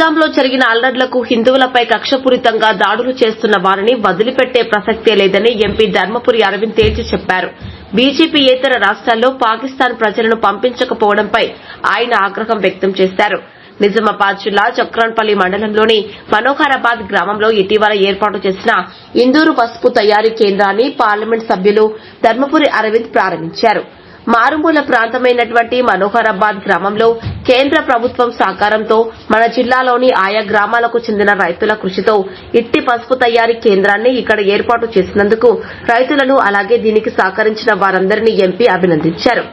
పహల్గాంలో జరిగిన అల్లర్లకు హిందువులపై కక్షపూరితంగా దాడులు చేస్తున్న వారిని వదిలిపెట్టే ప్రసక్తే లేదని ఎంపీ ధర్మపురి అరవింద్ తేల్చి చెప్పారు. బీజేపీ ఇతర రాష్ట్రాల్లో పాకిస్తాన్ ప్రజలను పంపించకపోవడంపై ఆయన ఆగ్రహం వ్యక్తం చేశారు. నిజామాబాద్ జిల్లా చక్రాన్పల్లి మండలంలోని మనోహరాబాద్ గ్రామంలో ఇటీవల ఏర్పాటు చేసిన ఇందూరు పసుపు తయారీ కేంద్రాన్ని పార్లమెంట్ సభ్యులు ధర్మపురి అరవింద్ ప్రారంభించారు. మారుమూల ప్రాంతమైనటువంటి మనోహరాబాద్ గ్రామంలో కేంద్ర ప్రభుత్వం సహకారంతో మన జిల్లాలోని ఆయా గ్రామాలకు చెందిన రైతుల కృషితో ఇట్టి పసుపు తయారీ కేంద్రాన్ని ఇక్కడ ఏర్పాటు చేసినందుకు రైతులను అలాగే దీనికి సహకరించిన వారందరినీ ఎంపీ అభినందించారు.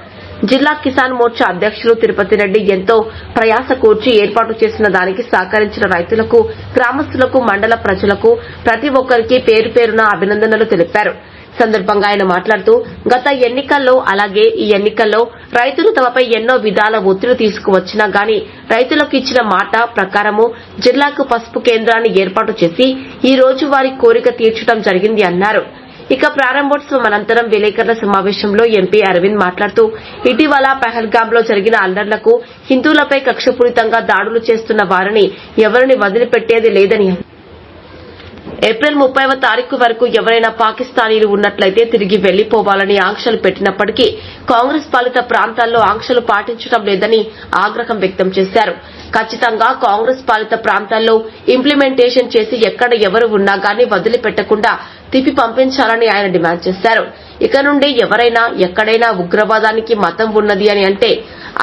జిల్లా కిసాన్ మోర్చా అధ్యక్షులు తిరుపతి రెడ్డి ఎంతో ప్రయాస కూర్చి ఏర్పాటు చేసిన దానికి సహకరించిన రైతులకు గ్రామస్తులకు మండల ప్రజలకు ప్రతి ఒక్కరికి పేరు పేరున అభినందనలు తెలిపారు. సందర్భంగా ఆయన మాట్లాడుతూ గత ఎన్నికల్లో అలాగే ఈ ఎన్నికల్లో రైతులు తమపై ఎన్నో విధాల ఒత్తిడి తీసుకువచ్చినా గాని రైతులకు ఇచ్చిన మాట ప్రకారము జిల్లాకు పసుపు కేంద్రాన్ని ఏర్పాటు చేసి ఈ రోజు వారి కోరిక తీర్చడం జరిగింది అన్నారు. ఇక ప్రారంభోత్సవం అనంతరం విలేకరుల సమావేశంలో ఎంపీ అరవింద్ మాట్లాడుతూ ఇటీవల పహల్గాంలో జరిగిన అల్లర్లకు హిందువులపై కక్షపూరితంగా దాడులు చేస్తున్న వారిని ఎవరిని వదిలిపెట్టేది లేదని ఏప్రిల్ ముప్పైవ తారీఖు వరకు ఎవరైనా పాకిస్తానీలు ఉన్నట్లయితే తిరిగి వెళ్ళిపోవాలని ఆంక్షలు పెట్టినప్పటికీ కాంగ్రెస్ పాలిత ప్రాంతాల్లో ఆంక్షలు పాటించడం లేదని ఆగ్రహం వ్యక్తం చేశారు. ఖచ్చితంగా కాంగ్రెస్ పాలిత ప్రాంతాల్లో ఇంప్లిమెంటేషన్ చేసి ఎక్కడ ఎవరు ఉన్నా గాని వదిలిపెట్టకుండా తిప్పి పంపించాలని ఆయన డిమాండ్ చేశారు. ఇక నుండి ఎవరైనా ఎక్కడైనా ఉగ్రవాదానికి మతం ఉన్నది అని అంటే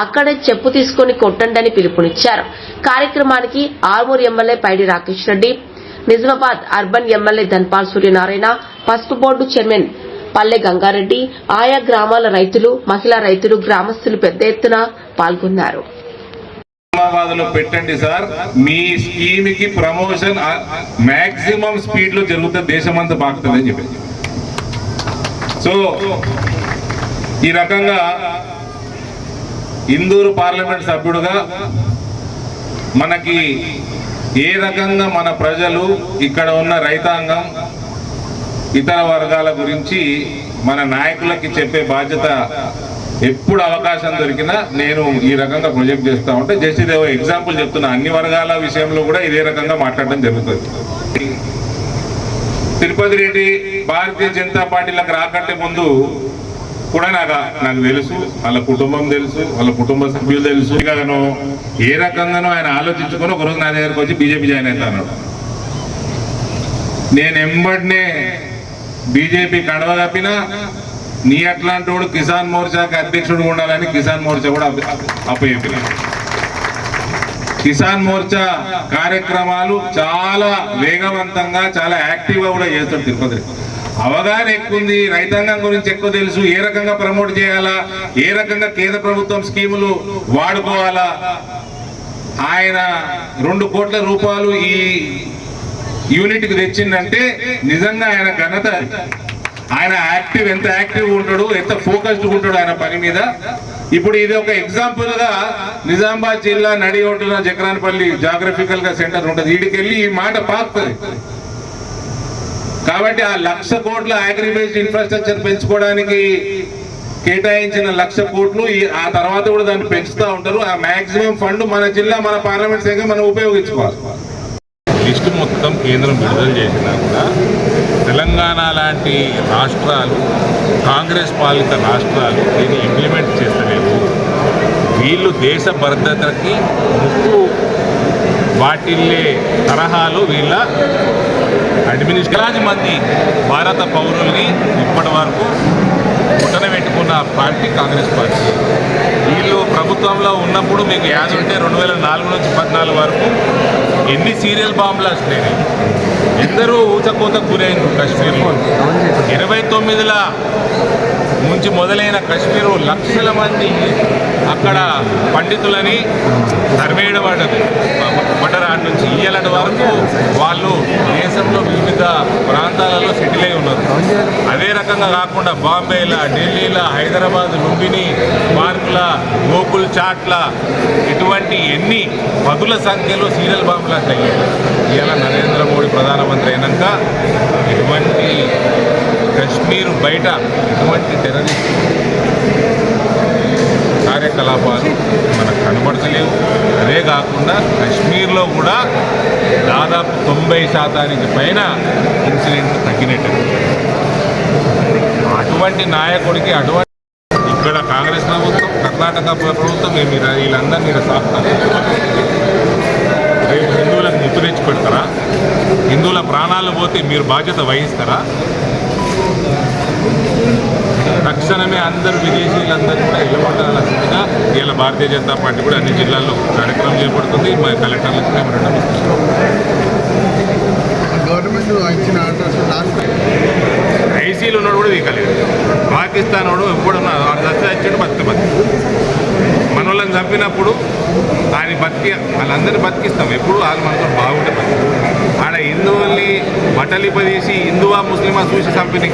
అక్కడే చెప్పు తీసుకుని కొట్టండి అని పిలుపునిచ్చారు. కార్యక్రమానికి Armoor MLA Paidi Rakesh Reddy Nizamabad urban MLA Dhanpal Suryanarayana పసుపు బోర్డు చైర్మన్ పల్లె గంగారెడ్డి ఆయా గ్రామాల రైతులు మహిళా రైతులు గ్రామస్తులు పెద్ద ఎత్తున పాల్గొన్నారు. నిజామాబాద్లో పెట్టండి సార్. మీ స్కీమ్కి ప్రమోషన్ మాక్సిమం స్పీడ్లో జరుగుతుంది దేశమంతా బాగుతుంది అని చెప్పి. సో ఈ రకంగా ఇందూరు పార్లమెంట్ సభ్యుడుగా మనకి ఏ రకంగా మన ప్రజలు ఇక్కడ ఉన్న రైతాంగం ఇతర వర్గాల గురించి మన నాయకులకి చెప్పే బాధ్యత ఎప్పుడు అవకాశం దొరికినా నేను ఈ రకంగా ప్రొజెక్ట్ చేస్తా ఉంటే జస్ట్ ఇదే ఎగ్జాంపుల్ చెప్తున్నా. అన్ని వర్గాల విషయంలో కూడా ఇదే రకంగా మాట్లాడడం జరుగుతుంది. తిరుపతి రెడ్డి భారతీయ జనతా పార్టీలకు రాకంటే ముందు కూడా నాకు నాకు తెలుసు. వాళ్ళ కుటుంబం తెలుసు వాళ్ళ కుటుంబ సభ్యులు తెలుసు. కదను ఏ రకంగానో ఆయన ఆలోచించుకొని ఒకరోజు నా దగ్గరకు వచ్చి బీజేపీ జాయిన్ అవుతాను నేను ఎంబడినే బీజేపీ కడవ తప్పినా నీ అట్లాంటి వాడు కిసాన్ మోర్చాకి అధ్యక్షుడు ఉండాలని కిసాన్ మోర్చా కూడా అప్పచెప్పిన కిసాన్ మోర్చా కార్యక్రమాలు చాలా వేగవంతంగా చాలా యాక్టివ్గా కూడా చేస్తాడు తిరుపతి. అవగాహన ఎక్కువ ఉంది రైతాంగం గురించి ఎక్కువ తెలుసు ఏ రకంగా ప్రమోట్ చేయాలా ఏ రకంగా కేంద్ర ప్రభుత్వం స్కీములు వాడుకోవాలా. ఆయన రెండు కోట్ల రూపాయలు ఈ యూనిట్కి తెచ్చిందంటే నిజంగా ఆయన ఘనత ఆయన యాక్టివ్ ఎంత యాక్టివ్ ఉంటాడు ఎంత ఫోకస్డ్ ఉంటాడు ఆయన పని మీద. ఇప్పుడు ఇది ఒక ఎగ్జాంపుల్గా నిజామాబాద్ జిల్లా నడి ఒడ్డున జక్రాన్పల్లి జాగ్రఫికల్గా సెంటర్ ఉంటుంది. వీడికెళ్ళి ఈ మాట పాకుతుంది. కాబట్టి ఆ లక్ష కోట్ల అగ్రిబేస్డ్ ఇన్ఫ్రాస్ట్రక్చర్ పెంచుకోవడానికి కేటాయించిన లక్ష కోట్లు ఆ తర్వాత కూడా దాన్ని పెంచుతూ ఉంటారు. ఆ మాక్సిమం ఫండ్ మన జిల్లా మన పార్లమెంట్ శాఖ మనం ఉపయోగించుకోవాలి. లిస్టు మొత్తం కేంద్రం విడుదల చేసినా కూడా తెలంగాణ లాంటి రాష్ట్రాలు కాంగ్రెస్ పాలిత రాష్ట్రాలు దీన్ని ఇంప్లిమెంట్ చేస్తలేవు. వీళ్ళు దేశ భద్రతకి ముప్పు వాటిల్లే తరహాలు వీళ్ళ అడ్మినిస్ట్రేషన్ మంది భారత పౌరుల్ని ఇప్పటి వరకు పుట్టన పెట్టుకున్న పార్టీ కాంగ్రెస్ పార్టీ. వీళ్ళు ప్రభుత్వంలో ఉన్నప్పుడు మీకు యాజ్ ఉంటే రెండు వేల నాలుగు నుంచి పద్నాలుగు వరకు ఎన్ని సీరియల్ బాంబులు వస్తున్నాయి ఎందరూ ఊచకూత గురైంది కశ్మీర్లో ఇరవై తొమ్మిదిల నుంచి మొదలైన కశ్మీరు లక్షల మంది అక్కడ పండితులని తరిమేయడబడ్డది బట్టరాడ్ నుంచి ఇయ్యలటి వరకు వాళ్ళు నగరాల్లో సెటిల్ అయి ఉన్నారు. అదే రకంగా కాకుండా బాంబేలా ఢిల్లీల హైదరాబాద్ లుంబిని పార్కుల గోకుల్ చాట్ల ఇటువంటి ఎన్ని పదుల సంఖ్యలో సీరియల్ బాంబులు అట్లయ్యాయి ఇలా నరేంద్ర మోడీ ప్రధానమంత్రి అయినాక ఇటువంటి కశ్మీర్ బయట ఇటువంటి టెర్రరిస్ట్ కార్యకలాపాలు మనకు కనబడతలేవు. అదే కాకుండా కశ్మీర్లో కూడా దాదాపు తొంభై శాతానికి పైన ఇన్సిడెంట్ అటువంటి నాయకుడికి అటువంటి ఇక్కడ కాంగ్రెస్ ప్రభుత్వం కర్ణాటక ప్రభుత్వం మేము వీళ్ళందరినీ ఇక్కడ రేపు హిందువులకు నిప్పు తెచ్చి పెడతారా హిందువుల ప్రాణాలు పోతే మీరు బాధ్యత వహిస్తారా? తక్షణమే అందరూ విదేశీయులందరూ కూడా ఇళ్ళమంటాల్సిందిగా వీళ్ళ భారతీయ జనతా పార్టీ కూడా అన్ని జిల్లాల్లో కార్యక్రమం చేపడుతుంది. మా కలెక్టర్లకు మేము రెండు గవర్నమెంట్ ఇచ్చిన ఆర్డర్స్ లాస్ట్ ఐసీలు ఉన్నాడు కూడా వీకలేదు. పాకిస్తాన్ వాడు ఎప్పుడు దశ వచ్చాడు బతికి బతికి. మన వాళ్ళని చంపినప్పుడు ఆయన బతికి వాళ్ళందరినీ బతికిస్తాం. ఎప్పుడు వాళ్ళు మనతో బాగుంటే బతికి. ఆడ హిందువుల్ని బట్టలిపదీసి హిందువా ముస్లిమా చూసి చంపిన